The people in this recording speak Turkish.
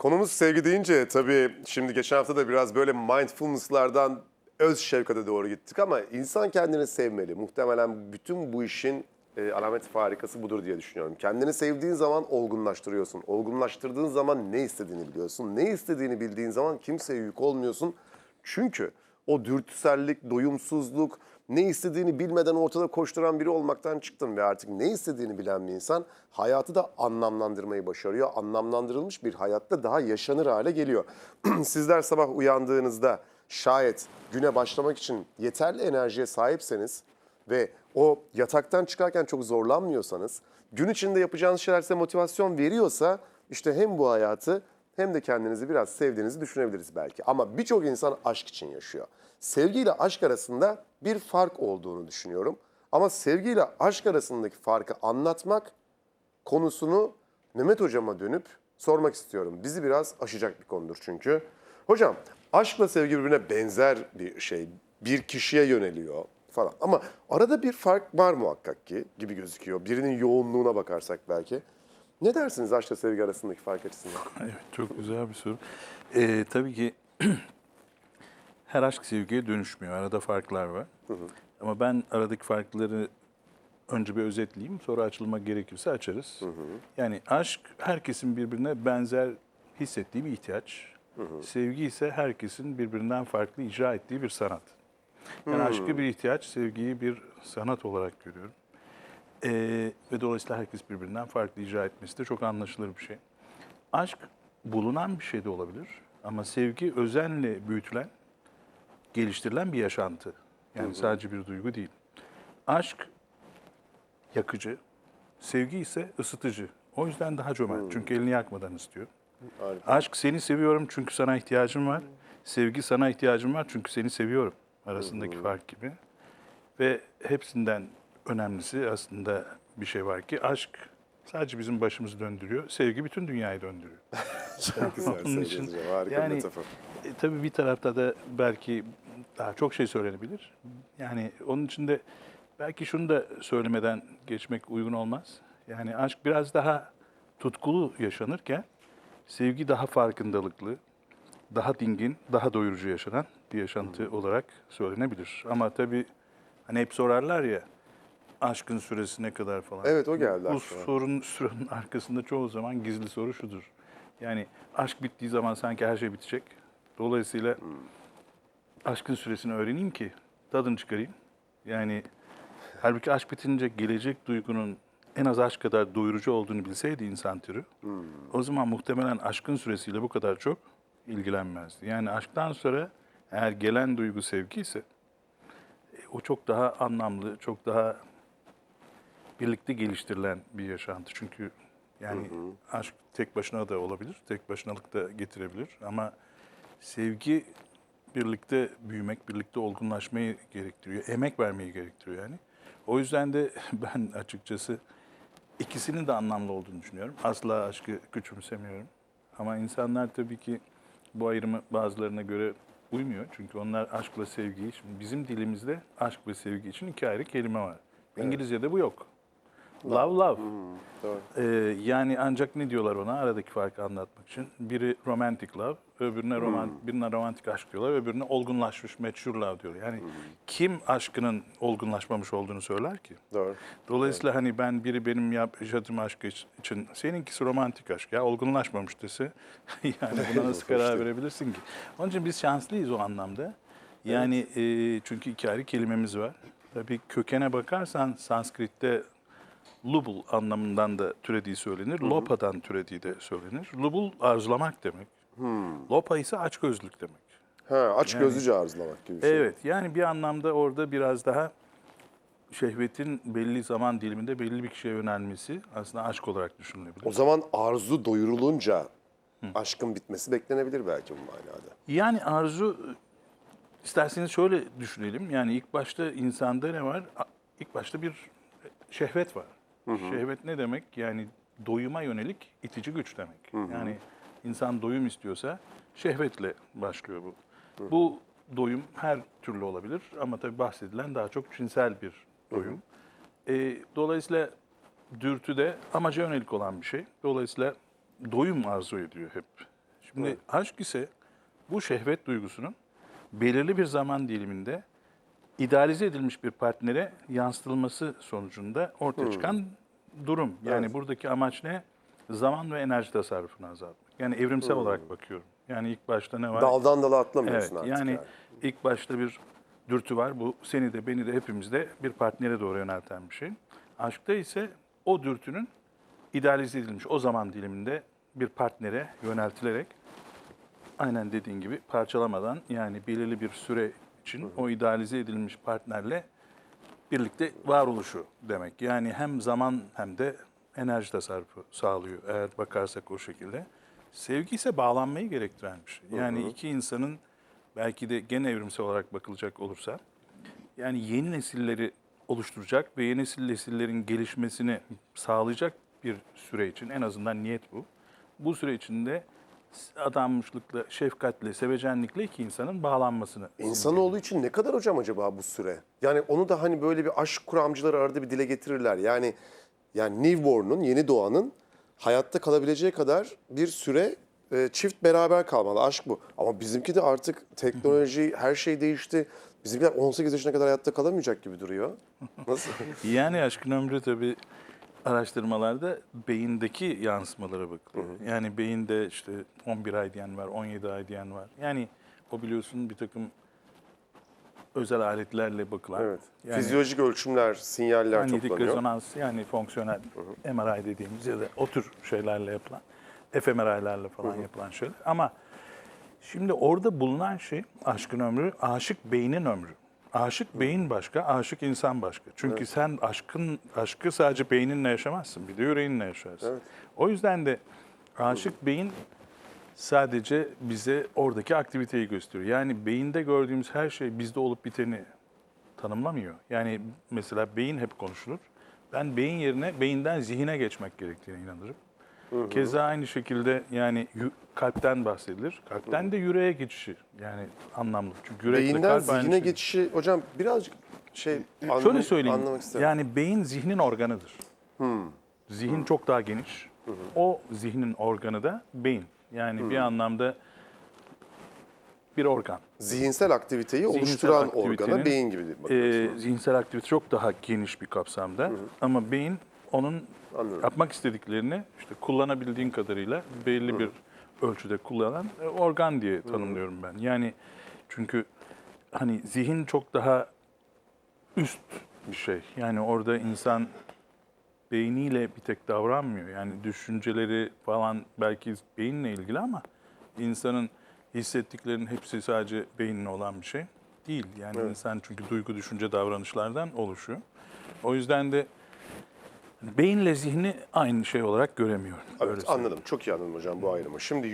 Konumuz sevgi deyince tabii şimdi geçen hafta da biraz böyle mindfulness'lardan öz şefkate doğru gittik ama insan kendini sevmeli. Muhtemelen bütün bu işin e, alamet farikası budur diye düşünüyorum. Kendini sevdiğin zaman olgunlaştırıyorsun. Olgunlaştırdığın zaman ne istediğini biliyorsun. Ne istediğini bildiğin zaman kimseye yük olmuyorsun. Çünkü o dürtüsellik, doyumsuzluk, ne istediğini bilmeden ortada koşturan biri olmaktan çıktın ve artık ne istediğini bilen bir insan hayatı da anlamlandırmayı başarıyor. Anlamlandırılmış bir hayatta daha yaşanır hale geliyor. Sizler sabah uyandığınızda şayet güne başlamak için yeterli enerjiye sahipseniz ve o yataktan çıkarken çok zorlanmıyorsanız, gün içinde yapacağınız şeyler size motivasyon veriyorsa işte hem bu hayatı hem de kendinizi biraz sevdiğinizi düşünebiliriz belki. Ama birçok insan aşk için yaşıyor. Sevgiyle aşk arasında bir fark olduğunu düşünüyorum. Ama sevgiyle aşk arasındaki farkı anlatmak konusunu Mehmet Hocam'a dönüp sormak istiyorum. Bizi biraz aşacak bir konudur çünkü. Hocam aşkla sevgi birbirine benzer bir şey. Bir kişiye yöneliyor falan. Ama arada bir fark var muhakkak ki gibi gözüküyor. Birinin yoğunluğuna bakarsak belki. Ne dersiniz aşkla sevgi arasındaki fark açısından? Evet, çok güzel bir soru. Ee, tabii ki her aşk sevgiye dönüşmüyor. Arada farklar var. Ama ben aradaki farkları önce bir özetleyeyim. Sonra açılmak gerekirse açarız. Yani aşk herkesin birbirine benzer hissettiği bir ihtiyaç. Sevgi ise herkesin birbirinden farklı icra ettiği bir sanat. Yani aşkı bir ihtiyaç, sevgiyi bir sanat olarak görüyorum. Ee, ve dolayısıyla herkes birbirinden farklı icra etmesi de çok anlaşılır bir şey. Aşk bulunan bir şey de olabilir ama sevgi özenle büyütülen, geliştirilen bir yaşantı. Yani sadece bir duygu değil. Aşk yakıcı, sevgi ise ısıtıcı. O yüzden daha cömert. Çünkü elini yakmadan istiyor. Harika. Aşk seni seviyorum çünkü sana ihtiyacım var. Sevgi sana ihtiyacım var çünkü seni seviyorum arasındaki fark gibi. Ve hepsinden önemlisi aslında bir şey var ki aşk sadece bizim başımızı döndürüyor. Sevgi bütün dünyayı döndürüyor. Çok güzel Onun için. Harika yani- metafor. E, tabii bir tarafta da belki daha çok şey söylenebilir. Yani onun için de belki şunu da söylemeden geçmek uygun olmaz. Yani aşk biraz daha tutkulu yaşanırken sevgi daha farkındalıklı, daha dingin, daha doyurucu yaşanan bir yaşantı olarak söylenebilir. Ama tabii hani hep sorarlar ya aşkın süresi ne kadar falan. Evet, o geldi Bu aklıma. sorunun sorunun arkasında çoğu zaman gizli soru şudur. Yani aşk bittiği zaman sanki her şey bitecek. Dolayısıyla aşkın süresini öğreneyim ki tadını çıkarayım. Yani halbuki aşk bitince gelecek duygunun en az aşk kadar doyurucu olduğunu bilseydi insan türü, o zaman muhtemelen aşkın süresiyle bu kadar çok ilgilenmezdi. Yani aşktan sonra eğer gelen duygu sevgi ise e, o çok daha anlamlı, çok daha birlikte geliştirilen bir yaşantı. Çünkü yani aşk tek başına da olabilir, tek başınalık da getirebilir ama sevgi birlikte büyümek, birlikte olgunlaşmayı gerektiriyor, emek vermeyi gerektiriyor yani. O yüzden de ben açıkçası ikisinin de anlamlı olduğunu düşünüyorum. Asla aşkı küçümsemiyorum. Ama insanlar tabii ki bu ayrımı bazılarına göre uymuyor. Çünkü onlar aşkla sevgiyi, şimdi bizim dilimizde aşk ve sevgi için iki ayrı kelime var. İngilizce'de bu yok. Love, love. Doğru. Ee, yani ancak ne diyorlar ona aradaki farkı anlatmak için? Biri romantic love, öbürüne roman, birine romantik aşk diyorlar, öbürüne olgunlaşmış mature love diyorlar. Yani kim aşkının olgunlaşmamış olduğunu söyler ki? Doğru. Dolayısıyla hani ben biri benim yaşadığım aşk için, seninkisi romantik aşk ya olgunlaşmamış dese yani buna nasıl karar verebilirsin ki? Onun için biz şanslıyız o anlamda. Yani e, çünkü iki ayrı kelimemiz var. Tabii kökene bakarsan Sanskrit'te lubul anlamından da türediği söylenir. Lopa'dan türediği de söylenir. Lubul arzulamak demek. Lopa ise açgözlülük demek. Ha, aç gözlüce arzulamak gibi bir şey. Evet yani bir anlamda orada biraz daha şehvetin belli zaman diliminde belli bir kişiye yönelmesi aslında aşk olarak düşünülebilir. O zaman arzu doyurulunca aşkın bitmesi beklenebilir belki bu manada. Yani arzu isterseniz şöyle düşünelim. Yani ilk başta insanda ne var? İlk başta bir şehvet var. Şehvet ne demek? Yani doyuma yönelik itici güç demek. Yani insan doyum istiyorsa şehvetle başlıyor bu. Bu doyum her türlü olabilir ama tabii bahsedilen daha çok cinsel bir doyum. E, dolayısıyla dürtü de amaca yönelik olan bir şey. Dolayısıyla doyum arzu ediyor hep Şimdi aşk ise bu şehvet duygusunun belirli bir zaman diliminde idealize edilmiş bir partnere yansıtılması sonucunda ortaya çıkan durum. Yani Evet. buradaki amaç ne? Zaman ve enerji tasarrufunu azaltmak. Yani evrimsel olarak bakıyorum. Yani ilk başta ne var? Daldan dala atlamıyorsun Evet, artık. yani, yani. ilk başta bir dürtü var. Bu seni de beni de hepimizde bir partnere doğru yönelten bir şey. Aşkta ise o dürtünün idealize edilmiş o zaman diliminde bir partnere yöneltilerek aynen dediğin gibi parçalamadan yani belirli bir süre için o idealize edilmiş partnerle birlikte varoluşu demek. Yani hem zaman hem de enerji tasarrufu sağlıyor eğer bakarsak o şekilde. Sevgi ise bağlanmayı gerektiren bir şey. Yani iki insanın belki de gene evrimsel olarak bakılacak olursa yani yeni nesilleri oluşturacak ve yeni nesil nesillerin gelişmesini sağlayacak bir süre için en azından niyet bu. Bu süre içinde adanmışlıkla, şefkatle, sevecenlikle iki insanın bağlanmasını. İnsanoğlu için ne kadar hocam acaba bu süre? Yani onu da hani böyle bir aşk kuramcıları arada bir dile getirirler. Yani yani newborn'un, yeni doğanın hayatta kalabileceği kadar bir süre e, çift beraber kalmalı. Aşk bu. Ama bizimki de artık teknoloji, her şey değişti. Bizimkiler 18 yaşına kadar hayatta kalamayacak gibi duruyor. Nasıl? Yani aşkın ömrü tabii araştırmalarda beyindeki yansımalara bakılıyor. Yani beyinde işte 11 ay diyen var, 17 ay diyen var. Yani o biliyorsun bir takım özel aletlerle bakılan. Evet. Yani Fizyolojik ölçümler, sinyaller manyetik toplanıyor. rezonans yani fonksiyonel MRI dediğimiz ya da o tür şeylerle yapılan, fMRI'lerle falan yapılan şeyler. Ama şimdi orada bulunan şey aşkın ömrü, aşık beynin ömrü. Aşık beyin başka, aşık insan başka. Çünkü sen aşkın aşkı sadece beyninle yaşamazsın, bir de yüreğinle yaşarsın. Evet. O yüzden de aşık beyin sadece bize oradaki aktiviteyi gösteriyor. Yani beyinde gördüğümüz her şey bizde olup biteni tanımlamıyor. Yani mesela beyin hep konuşulur. Ben beyin yerine beyinden zihine geçmek gerektiğine inanırım. Keza aynı şekilde yani kalpten bahsedilir. Kalpten de yüreğe geçişi yani anlamlı. Çünkü yürekle Beyinden kalp aynı zihne şey. geçişi hocam birazcık şey anlam- Şöyle söyleyeyim. anlamak isterim. Yani beyin zihnin organıdır. Zihin çok daha geniş. O zihnin organı da beyin. Yani bir anlamda bir organ. Zihinsel aktiviteyi Zihinsel oluşturan organa beyin gibi bakıyorsunuz. Ee, zihinsel aktivite çok daha geniş bir kapsamda. Ama beyin onun Anladım. yapmak istediklerini işte kullanabildiğin kadarıyla belli bir ölçüde kullanan e, organ diye tanımlıyorum ben. Yani çünkü hani zihin çok daha üst bir şey. Yani orada insan beyniyle bir tek davranmıyor. Yani düşünceleri falan belki beyinle ilgili ama insanın hissettiklerinin hepsi sadece beyinle olan bir şey değil. Yani insan çünkü duygu, düşünce, davranışlardan oluşuyor. O yüzden de beyinle zihni aynı şey olarak göremiyorum. Evet, Öyle anladım. Çok iyi anladım hocam bu ayrımı. Şimdi